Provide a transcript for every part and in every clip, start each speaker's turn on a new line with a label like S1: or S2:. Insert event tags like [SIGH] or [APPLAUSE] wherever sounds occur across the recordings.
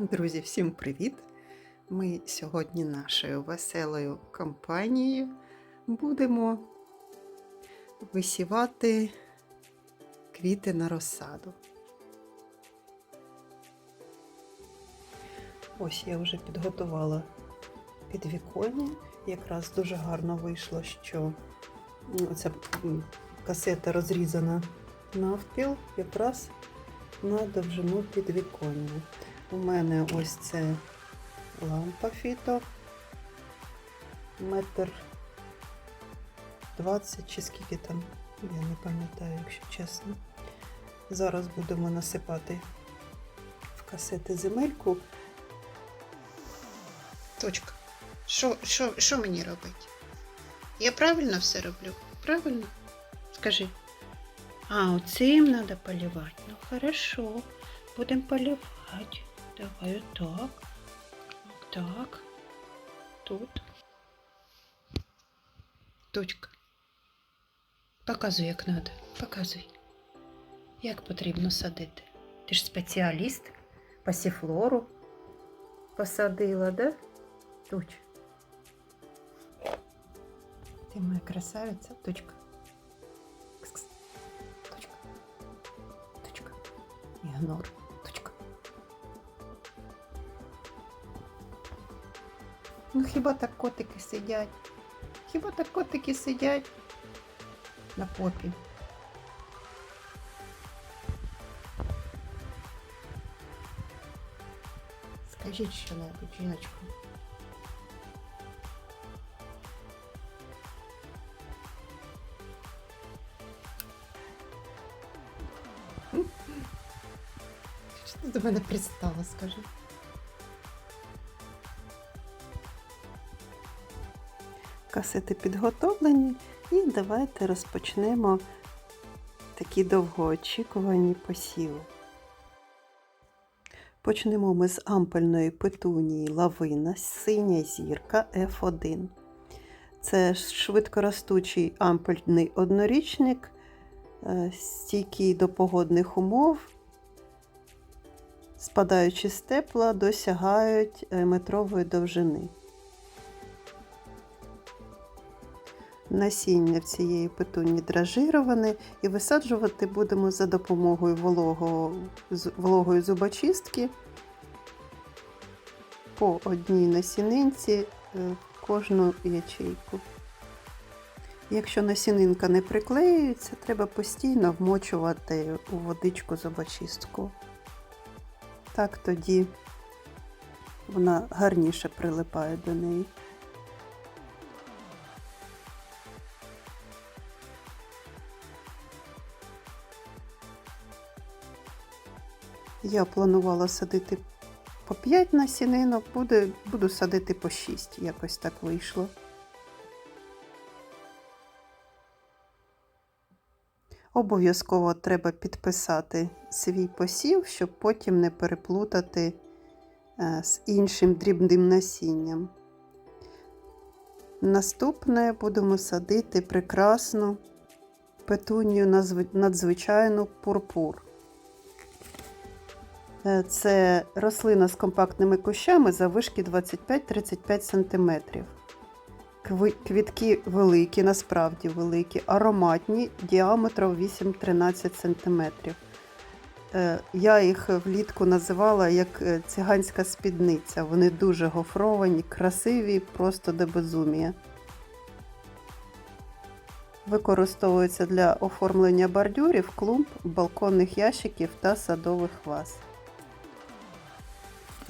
S1: Друзі, всім привіт! Ми сьогодні нашою веселою компанією будемо висівати квіти на розсаду. Ось я вже підготувала підвіконня. Якраз дуже гарно вийшло, що ця касета розрізана навпіл, якраз на довжину підвіконня. У мене ось це лампа фіто. Метр двадцять чи скільки там, я не пам'ятаю, якщо чесно. Зараз будемо насипати в касети земельку.
S2: Точка. Що, що, що мені робити? Я правильно все роблю? Правильно? Скажи. А, оцим треба поливати. Ну хорошо. Будемо поливати. Давай отак. Так. Тут. Точка. Показуй, як треба. Показуй. Як потрібно садити. Ти ж спеціаліст. Пасіфлору посадила, да? Туч. Ти моя красавиця, точка. Точка. Точка. Ігнор. Ну хіба так котики сидять? Хіба так котики сидять на попі? Скажіть що-небудь, жіночку. Що ти до мене пристала, скажи?
S1: Касети підготовлені, і давайте розпочнемо такі довгоочікувані посіви. Почнемо ми з ампельної петунії лавина синя зірка F1. Це швидкоростучий ампельний однорічник, е, стійкий до погодних умов. Спадаючи з тепла, досягають е, метрової довжини. Насіння цієї петуні дражироване і висаджувати будемо за допомогою вологого, вологої зубочистки по одній насінинці е, в кожну ячейку. Якщо насінинка не приклеюється, треба постійно вмочувати у водичку зубочистку. Так тоді вона гарніше прилипає до неї. Я планувала садити по 5 насінинок, буде, буду садити по 6, якось так вийшло. Обов'язково треба підписати свій посів, щоб потім не переплутати е, з іншим дрібним насінням. Наступне будемо садити прекрасну петунію надзвичайну пурпур. Е, Це рослина з компактними кущами заввишки 25-35 см. Квітки великі, насправді великі, ароматні, діаметром 8-13 см. Е, Я їх влітку називала як е, циганська спідниця. Вони дуже гофровані, красиві, просто до безумія. Використовуються для оформлення бордюрів, клумб, балконних ящиків та садових ваз.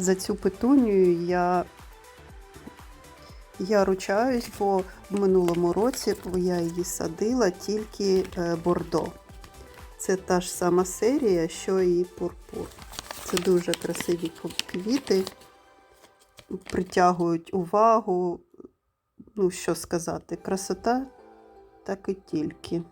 S1: За цю петунію я, я ручаюсь, бо в минулому році я її садила тільки е, бордо. Це та ж сама серія, що і пурпур. Це дуже красиві квіти, притягують увагу. Ну, що сказати, красота так і тільки.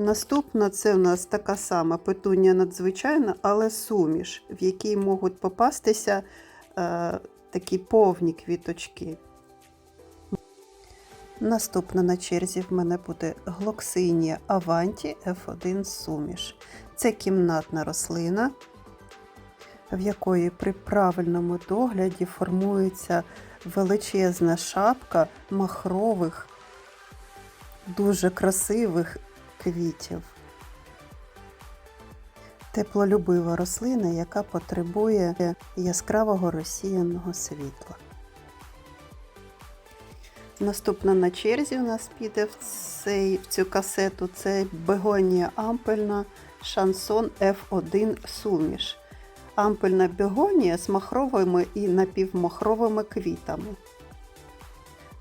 S1: Наступна це у нас така сама петунія надзвичайна, але суміш, в якій можуть попастися е, такі повні квіточки. Наступна на черзі в мене буде глоксинія Аванті F1 суміш. Це кімнатна рослина. в якої при правильному догляді формується величезна шапка махрових, дуже красивих квітів. Теплолюбива рослина, яка потребує яскравого розсіяного світла. Наступна на черзі у нас піде в, цей, в цю касету це бегонія ампельна шансон F1 суміш. Ампельна бегонія з махровими і напівмахровими квітами.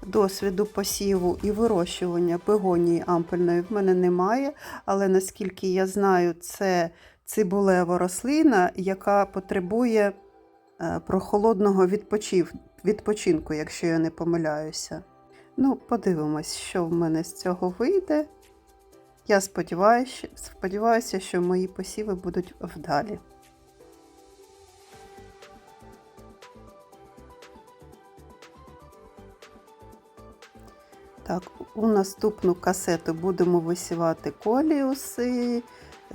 S1: Досвіду посіву і вирощування бегонії ампельної в мене немає, але наскільки я знаю, це цибулева рослина, яка потребує е, прохолодного відпочинку, якщо я не помиляюся. Ну, подивимось, що в мене з цього вийде. Я сподіваюся, сподіваюся, що мої посіви будуть вдалі. У наступну касету будемо висівати коліуси,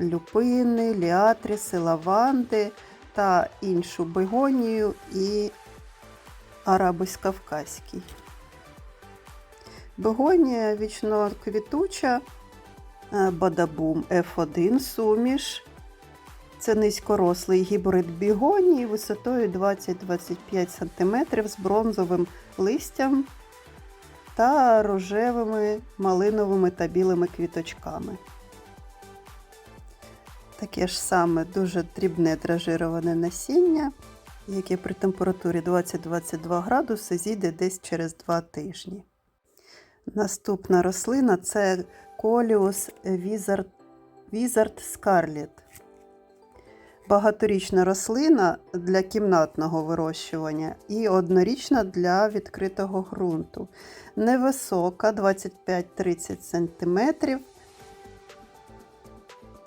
S1: люпини, ліатріси, лаванди та іншу бегонію і арабис кавказький. Бегонія вічно квітуча, е, бадабум F1 суміш. Це низькорослий гібрид бігонії висотою 20-25 см з бронзовим листям та рожевими, малиновими та білими квіточками. Таке ж саме дуже дрібне дражироване насіння, яке при температурі 20-22 градуси зійде десь через 2 тижні. Наступна рослина це Коліус Wizard, Scarlet. Багаторічна рослина для кімнатного вирощування і однорічна для відкритого ґрунту. Невисока 25-30 см.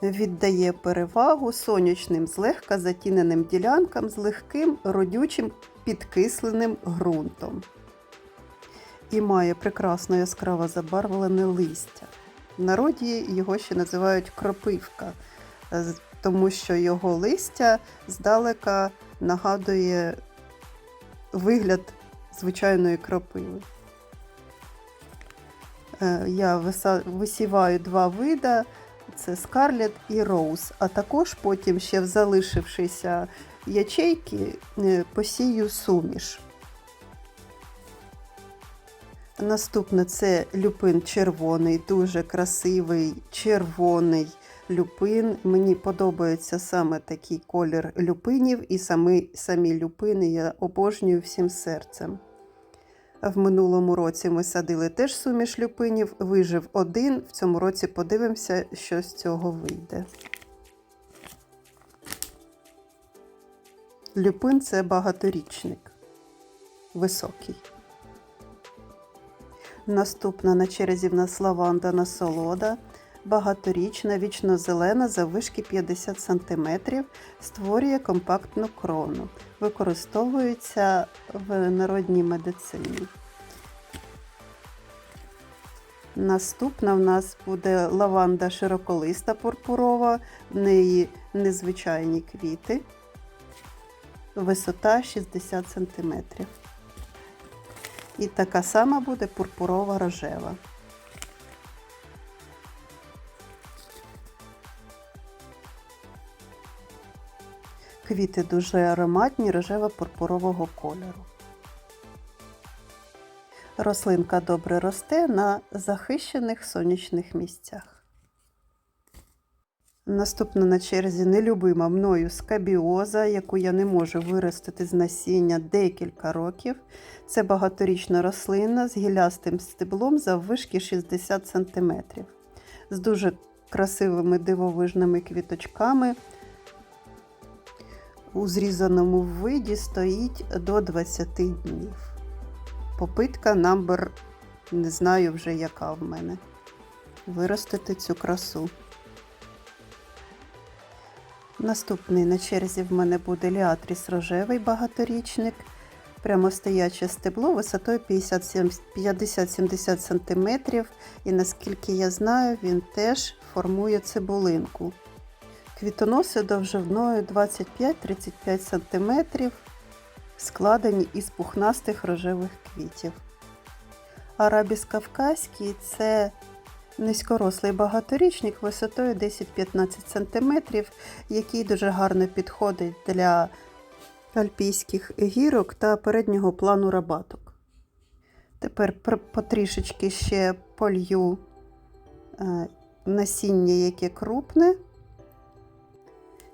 S1: Віддає перевагу сонячним злегка затіненим ділянкам з легким родючим підкисленим ґрунтом і має прекрасно яскраво забарвлене листя. В народі його ще називають кропивка, тому що його листя здалека нагадує вигляд звичайної кропиви. Е, Я висіваю два вида: це скарлет і роуз, а також потім ще в залишившися ячейки е, посію суміш. Наступне це люпин червоний, дуже красивий червоний люпин. Мені подобається саме такий колір люпинів, і самі, самі люпини я обожнюю всім серцем. В минулому році ми садили теж суміш люпинів, вижив один. В цьому році подивимося, що з цього вийде. Люпин це багаторічник, високий. Наступна на черзі в нас лаванда насолода, багаторічна, вічно-зелена, заввишки 50 см, створює компактну крону. Використовується в народній медицині. Наступна в нас буде лаванда широколиста пурпурова, в неї незвичайні квіти, висота 60 см. І така сама буде пурпурова рожева. Квіти дуже ароматні рожево-пурпурового кольору. Рослинка добре росте на захищених сонячних місцях. Наступна на черзі нелюбима мною скабіоза, яку я не можу виростити з насіння декілька років. Це багаторічна рослина з гілястим стеблом заввишки 60 см, з дуже красивими дивовижними квіточками. У зрізаному виді стоїть до 20 днів. Попитка number не знаю вже, яка в мене. Виростити цю красу. Наступний на черзі в мене буде ліатріс рожевий багаторічник. Прямостояче стебло висотою 50-70 см. І наскільки я знаю, він теж формує цибулинку. Квітоноси довжиною 25-35 см, складені із пухнастих рожевих квітів. Арабіс кавказький це низькорослий багаторічник висотою 10-15 см, який дуже гарно підходить для альпійських гірок та переднього плану рабаток. Тепер потрішечки ще полью е, насіння, яке крупне.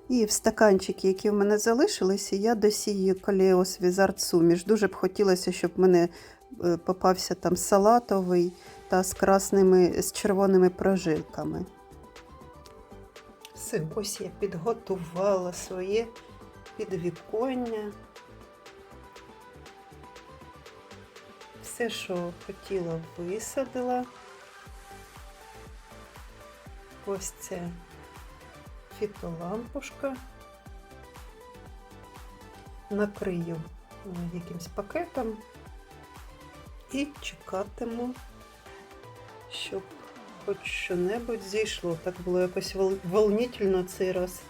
S1: І в стаканчики, які в мене залишилися, я досію колеос візард суміш. Дуже б хотілося, щоб в мене е, попався там салатовий та з красними, з червоними прожилками. Все, ось я підготувала своє підвіконня. Все, що хотіла, висадила. Ось це фітолампушка. Накрию е, якимсь пакетом і чекатиму, щоб хоч що-небудь зійшло. Так було якось вол- волнительно цей раз.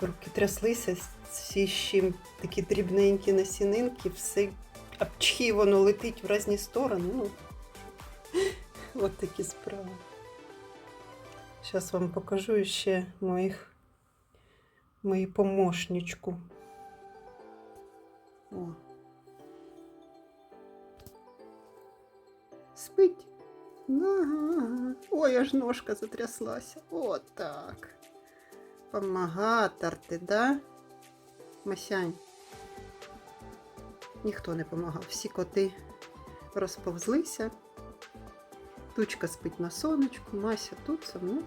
S1: Руки тряслися, всі ще такі дрібненькі насінинки, все обчхі, воно летить в різні сторони. Ну, [LAUGHS] от такі справи. Зараз вам покажу ще моїх, мою помощничку. О. Спить. Ага. Ой, аж ножка затряслася. Отак. Помагатор ти, да? Масянь. Ніхто не помагав. Всі коти розповзлися. Тучка спить на сонечку, Мася тут со мною.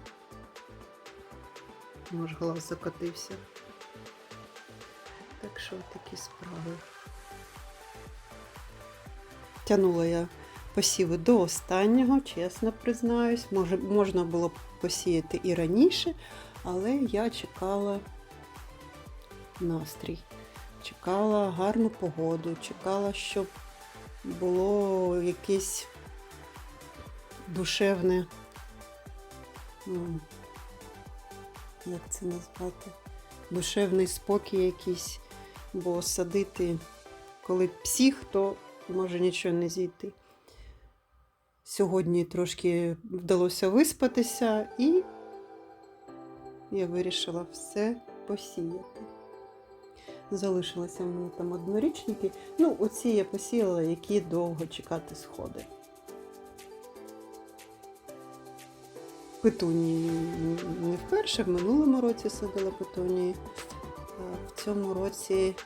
S1: Може, глаз закотився. Що такі справи. Тянула я посіви до останнього, чесно признаюсь. Може, можна було б посіяти і раніше, але я чекала настрій, чекала гарну погоду, чекала, щоб було якесь душевне. Як це назвати? Душевний спокій якийсь, бо садити, коли псих, то може нічого не зійти. Сьогодні трошки вдалося виспатися, і я вирішила все посіяти. Залишилися в мене там однорічники. Ну, оці я посіяла, які довго чекати сходи. Петунії не вперше, в минулому році садила петунії. В цьому році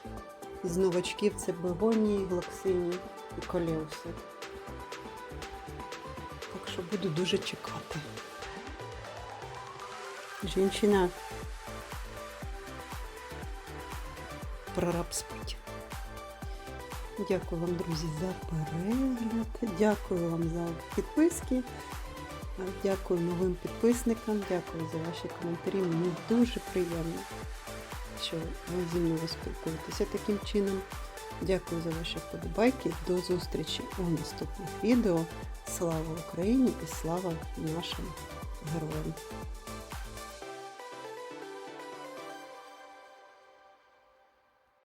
S1: з новачків це бегонії, глоксині і колеуси. Так що буду дуже чекати. Жінчина. Прораб спить. Дякую вам, друзі, за перегляд. Дякую вам за підписки. Дякую новим підписникам, дякую за ваші коментарі. Мені дуже приємно, що ви зі мною спілкуєтеся таким чином. Дякую за ваші вподобайки. До зустрічі у наступних відео. Слава Україні і слава нашим героям!